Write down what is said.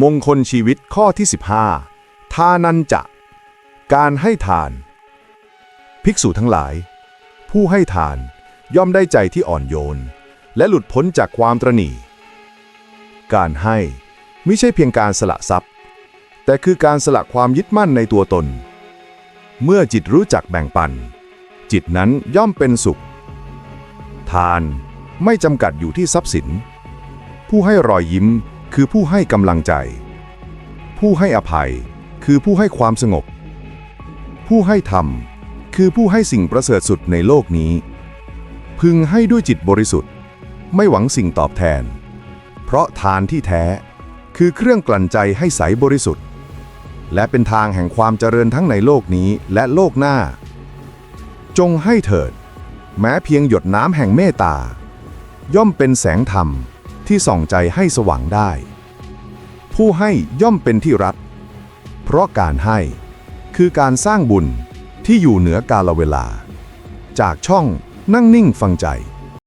มงคลชีวิตข้อที่ 15 ทานันจะ การให้ทาน ภิกษุทั้งหลาย ผู้ให้ทานย่อมได้ใจที่อ่อนโยน และหลุดพ้นจากความตรณีการให้ไม่ใช่เพียงการสละทรัพย์ แต่คือการสละความยึดมั่นในตัวตน เมื่อจิตรู้จักแบ่งปัน จิตนั้นย่อมเป็นสุข ทานไม่จำกัดอยู่ที่ทรัพย์สิน ผู้ให้รอยยิ้ม คือผู้ให้กำลังใจ ผู้ให้อภัย คือผู้ให้ความสงบ ผู้ให้ธรรม คือผู้ให้สิ่งประเสริฐสุดในโลกนี้ พึงให้ด้วยจิตบริสุทธิ์ ไม่หวังสิ่งตอบแทน เพราะทานที่แท้ คือเครื่องกลั่นใจให้ใสบริสุทธิ์ และเป็นทางแห่งความเจริญทั้งในโลกนี้และโลกหน้า จงให้เถิด แม้เพียงหยดน้ำแห่งเมตตา ย่อมเป็นแสงธรรม ที่ส่องใจให้สว่างได้ ผู้ให้ย่อมเป็นที่รักเพราะการให้คือการสร้างบุญที่อยู่เหนือกาลเวลา จากช่องนั่งนิ่งฟังใจ